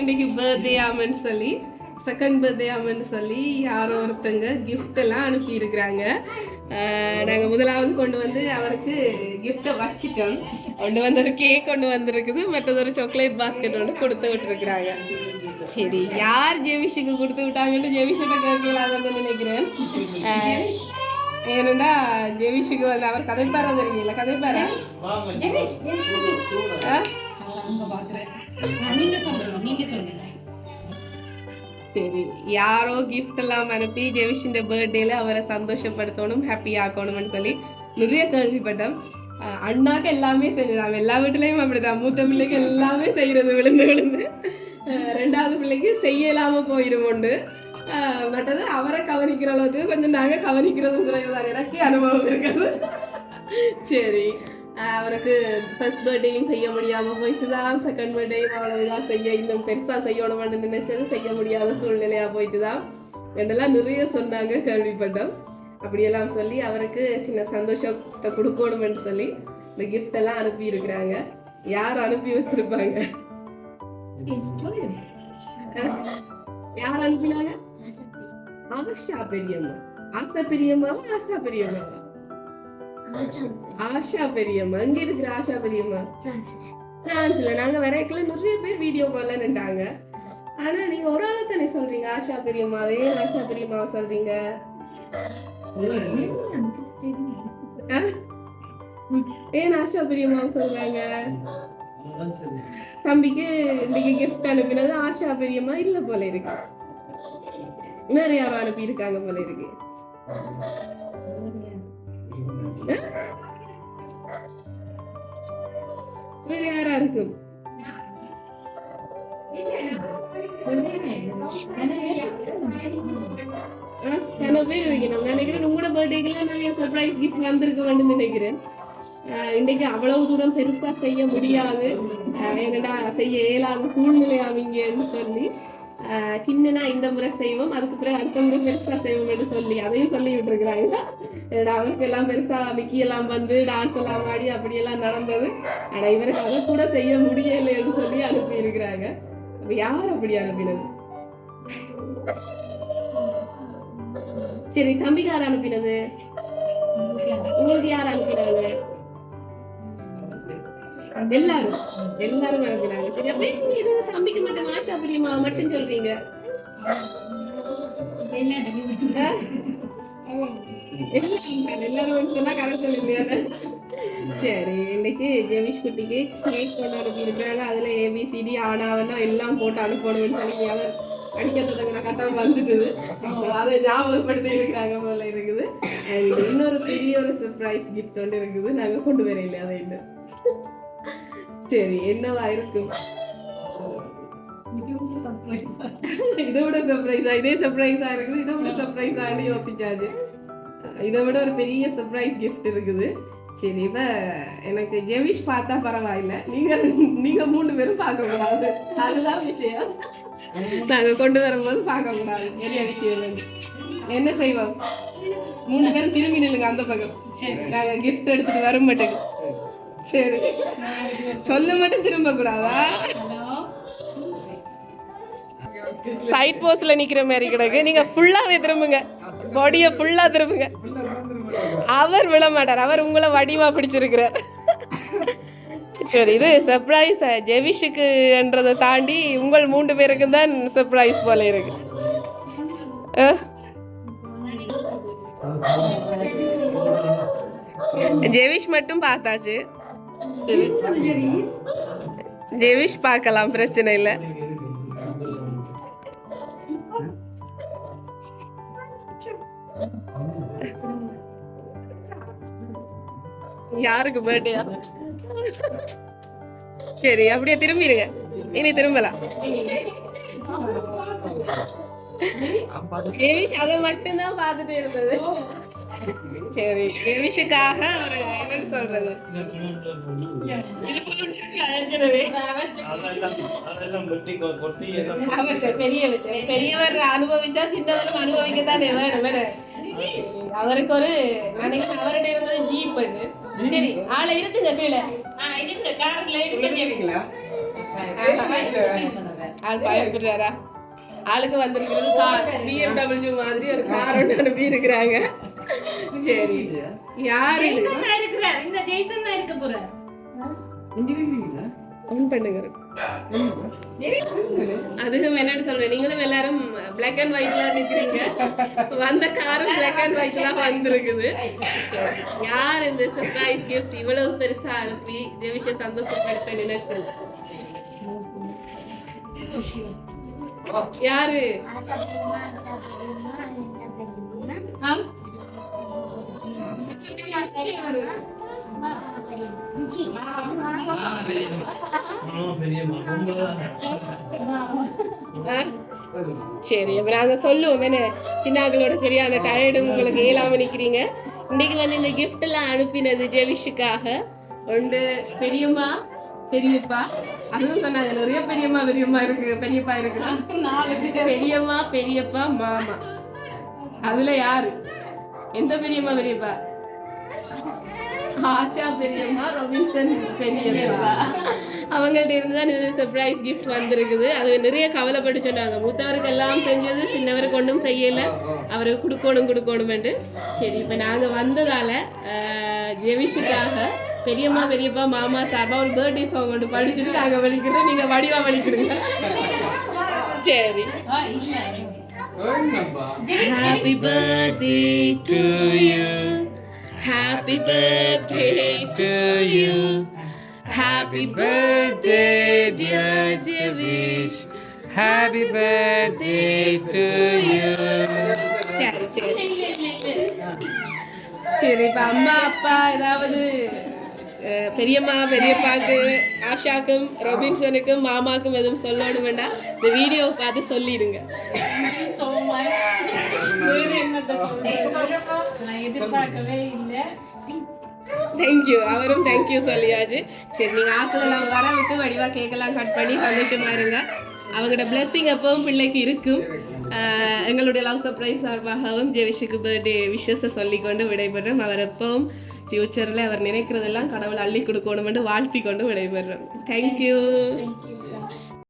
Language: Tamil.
இன்னைக்கு பர்த்டே ஆமன்னு சொல்லி செகண்ட் பர்த்டே ஆமன்னு சொல்லி யாரோ ஒருத்தங்க gift எல்லாம் அனுப்பி இருக்கிறாங்க நாங்கள் முதலாவது கொண்டு வந்து அவருக்கு கிஃப்டை வச்சிட்டோம். கொண்டு வந்து ஒரு கேக் கொண்டு வந்திருக்குது. மற்றது ஒரு சாக்லேட் பாஸ்கெட் ஒன்று கொடுத்து விட்டுருக்குறாங்க. சரி யார் ஜெவிஷுக்கு கொடுத்து விட்டாங்கன்னு ஜெவிஷிட்ட கேட்கலாம்னு நினைக்கிறேன். ஏனெண்டா ஜெவிஷுக்கு வந்து அவர் கதைப்பாரா தெரியுங்களா கதைப்பாரா? நீங்க சொல்லுங்க நீங்க சொல்லுங்க. சரி யாரோ கிஃப்ட் எல்லாம் அனுப்பி ஜெவிஷின் பர்த்டேல அவரை சந்தோஷப்படுத்தணும் ஹாப்பி ஆக்கணும்னு சொல்லி நிறைய கேள்விப்பட்டோம். அண்ணாக்கு எல்லாமே செஞ்சுதான் எல்லா வீட்டுலயும் அப்படிதான். மூத்த பிள்ளைக்கு எல்லாமே செய்யறது விழுந்து விழுந்து. ரெண்டாவது பிள்ளைக்கு செய்யலாம போயிடும் உண்டு. பட் அது அவரை கவனிக்கிற அளவுக்கு கொஞ்சம் நாங்க கவனிக்கிறதும் குறைவுதான். எனக்கு அனுபவம் இருக்குது சரி. அவருக்கு ஃபர்ஸ்ட் பர்த்டேயும் செய்ய முடியாமல் போயிட்டு தான் செகண்ட் பர்த்டேயும் அவ்வளவுதான் செய்ய இன்னும் பெருசாக செய்யணும்னு நினைச்சது செய்ய முடியாத சூழ்நிலையாக போயிட்டு தான். என்றெல்லாம் நிறைய சொன்னாங்க கேள்விப்பட்டோம். அப்படியெல்லாம் சொல்லி அவருக்கு சின்ன சந்தோஷத்தை கொடுக்கணும்னு சொல்லி இந்த கிஃப்ட் எல்லாம் அனுப்பி இருக்கிறாங்க யார் அனுப்பி வச்சிருப்பாங்க? யார் அனுப்பினாங்க? ஆஷா பெரியம்மா. ஆசா பெரியம்மாவா? ஆசா பெரியம்மாவா? ஆஷா பெரியம்மா. இங்க இருக்கிற ஆஷா பெரியம்மா? பிரான்ஸ்ல. நாங்க வரைக்கல நிறைய பேர் வீடியோ கால்ல நின்றாங்க. ஆனா நீங்க ஒரு ஆள தானே சொல்றீங்க? ஆஷா பெரியம்மாவே. ஆஷா பெரியம்மாவை சொல்றீங்க? ஏன் ஆஷா பெரியம்மாவை சொல்றாங்க? தம்பிக்கு இன்னைக்கு கிஃப்ட் அனுப்பினது ஆஷா பெரியம்மா இல்ல போல இருக்கு. வேற யாரும் அனுப்பி இருக்காங்க போல இருக்கு. வேற யாரா இருக்கும் ஆ, சில பேர் இருக்கணும் நான் நினைக்கிறேன் உங்களோட பர்த்டேக்கெல்லாம் நிறைய சர்ப்ரைஸ் கிஃப்ட் வந்திருக்க நினைக்கிறேன். ஆ, இன்னைக்கு அவ்வளவு தூரம் பெருசா செய்ய முடியாது. ஆ, என்னடா செய்ய இயலாத சூழ்நிலை அமைங்கன்னு சொல்லி. சின்னனா இந்த முறை செய்வோம் அதுக்கு பிறகு அடுத்த முறை பெருசா செய்வோம் என்று சொல்லி அதையும் சொல்லி விட்டுருக்குறாங்க அவருக்கு எல்லாம் பெருசா மிக்கி எல்லாம் வந்து டான்ஸ் எல்லாம் ஆடி அப்படியெல்லாம் நடந்தது. ஆனா இவருக்கு அதை கூட செய்ய முடியலை என்று சொல்லி அனுப்பி இருக்கிறாங்க அப்ப யார் அப்படி அனுப்பினது? சரி தம்பிக்கு யார் அனுப்பினது? உங்களுக்கு யார் அனுப்பினாங்க எல்லாரும். எல்லாரும் அனுப்பினாங்க சரி அப்ப நீங்க இது தம்பிக்கு மட்டும் ஆஷா பிரியமா மட்டும் சொல்றீங்க? எல்லாரும் சொன்னா கதை சொல்லுங்க சரி இன்னைக்கு ஜெமிஷ் குட்டிக்கு கேக் கொண்டு அனுப்பி இருக்கிறாங்க அதுல ஏபிசிடி ஆனாவனா எல்லாம் போட்டு அனுப்பணும்னு சொல்லி அவர் அடிக்க தொடங்கின கட்டம் வந்துட்டுது. அதை ஞாபகப்படுத்தி இருக்காங்க போல இருக்குது. இன்னொரு பெரிய ஒரு சர்ப்ரைஸ் கிஃப்ட் ஒன்று இருக்குது. நாங்க கொண்டு வரையில அதை இன்னும். சரி என்னவா இருக்கும் இதை விட சர்ப்ரைஸா இதே சர்ப்ரைஸா இருக்குது இதை விட சர்ப்ரைஸான்னு யோசிச்சாச்சு இதை விட ஒரு பெரிய சர்ப்ரைஸ் கிஃப்ட் இருக்குது. சரி இப்ப எனக்கு ஜெவிஷ் பார்த்தா பரவாயில்ல. நீங்க நீங்க மூணு பேரும் பார்க்க கூடாது. அதுதான் விஷயம். நாங்க கொண்டு வரும்போது பார்க்க கூடாது. என்ன விஷயம் என்ன செய்வோம்? மூணு பேரும் திரும்பி நில்லுங்க அந்த பக்கம். நாங்க கிஃப்ட் எடுத்துட்டு வர மாட்டேங்க சரி. சொல்ல மட்டும் திரும்ப கூடாதா சைட் போஸ்ட்ல நிக்கிற மாதிரி கிடக்கு. நீங்க ஃபுல்லாவே திரும்புங்க. பாடியை ஃபுல்லா திரும்புங்க. அவர் விழ மாட்டார். அவர் உங்களை வடிவா பிடிச்சிருக்கிறார். சரி இது சர்ப்ரைஸ் ஜெவிஷுக்குன்றதை தாண்டி உங்கள் மூன்று பேருக்கும் தான் சர்ப்ரைஸ் போல இருக்கு. ஜெவிஷ் மட்டும் பார்த்தாச்சு. ஜெவிஷ் பார்க்கலாம் பிரச்சனை இல்லை. யாருக்கு பர்த்டேயா சரி அப்படியே திரும்பிடுங்க. இனி திரும்பலாம். தேவிஷ் அதை மட்டும்தான் பார்த்துட்டு இருந்தது. சரி தேவிஷுக்காக ஒரு என்னன்னு சொல்றது. பெரியவற்றை பெரியவர் அனுபவிச்சா சின்னவரும் அனுபவிக்கத்தானே வேணும் வேற. அவருக்கு ஒரு நினைக்கிறேன் அவர்கிட்ட இருந்தது ஜீப் சரி ஆளை இருக்குங்க கீழே. ஆள் பயப்படுறாரா ஆளுக்கு வந்திருக்கிறது கார் பிஎம்டபிள்யூ மாதிரி ஒரு கார் ஒன்று அனுப்பி இருக்கிறாங்க சரி யார் இது ஜெய்சன் தான் இருக்கிறார் இந்த ஜெய்சன் தான் இருக்க போறார் இங்க இருக்கீங்களா ஆன் பண்ணுங்க அதுவும் என்னன்னு சொல்றேன் நீங்களும் எல்லாரும் பிளாக் அண்ட் ஒயிட்ல நிக்கிறீங்க வந்த காரும் பிளாக் அண்ட் ஒயிட்ல வந்திருக்குது சரி. யார் இந்த சர்ப்ரைஸ் கிஃப்ட் இவ்வளவு பெருசா அனுப்பி இந்த விஷயம் சந்தோஷப்படுத்த நினைச்சது யாரு ஆ? சரி அப்ப நாங்க சொல்லுவோம். என்ன? சின்னாக்களோட சரியான டயர்டு உங்களுக்கு இயலாம நிக்கிறீங்க. இன்னைக்கு வந்து இந்த gift எல்லாம் அனுப்பினது ஜெவிஷுக்காக. ஒன்று பெரியம்மா பெரியப்பா. அதுவும் சொன்னாங்க நிறைய பெரியம்மா பெரியம்மா இருக்கு பெரியப்பா இருக்கு. பெரியம்மா பெரியப்பா மாமா. அதுல யாரு? எந்த பெரியம்மா பெரியப்பா? ஆஷா பெரியம்மா ரொபின்சன் பெரியப்பா. அவங்கள்ட்ட இருந்து தான் நிறைய சர்ப்ரைஸ் கிஃப்ட் வந்திருக்குது. அது நிறைய கவலைப்பட்டு சொன்னாங்க. மூத்தவருக்கு எல்லாம் செஞ்சது சின்னவருக்கு ஒன்றும் செய்யலை. அவருக்கு கொடுக்கணும் கொடுக்கணுமெண்டு சரி இப்போ நாங்கள் வந்ததால் ஜெவிஷுக்காக பெரியம்மா பெரியப்பா மாமா சாப்பா ஒரு பேர்த்டே சாங் ஒன்று படிச்சுட்டு நாங்கள் வலிக்கிறோம். நீங்கள் வடிவாக வலிக்கிறீங்க சரி. Happy birthday to you. Happy birthday to you. Happy birthday, dear Javish. Happy birthday to you. சரி சரி சரி இப்போ அம்மா அப்பா ஏதாவது அஹ், பெரியம்மா பெரியப்பாக்கு ஆஷாக்கும் ரொபின்சனுக்கும் மாமாக்கும் எதுவும் சொல்லணும் வேண்டாம் இந்த வீடியோ பார்த்து சொல்லிடுங்க. எதிர்பார்க்கவே இல்லை தேங்க்யூ அவரும் தேங்க்யூ சொல்லியாச்சு. சரி நீங்கள் ஆட்களெல்லாம் வர விட்டு வடிவாக கேக்கெல்லாம் கட் பண்ணி சந்தோஷமா இருங்க. அவங்களோட blessing எப்பவும் பிள்ளைக்கு இருக்கும். ஆஹ் எங்களுடைய லவ் சர்ப்ரைஸ் சார்பாகவும் ஜெவிஷுக்கு பர்த்டே விஷஸை சொல்லிக்கொண்டு விடைபெறும். அவர் எப்பவும் ஃப்யூச்சரில் அவர் நினைக்கிறதெல்லாம் கடவுள் அள்ளி கொடுக்கணுமென்று வாழ்த்தி கொண்டு விடைபெறுறோம். தேங்க்யூ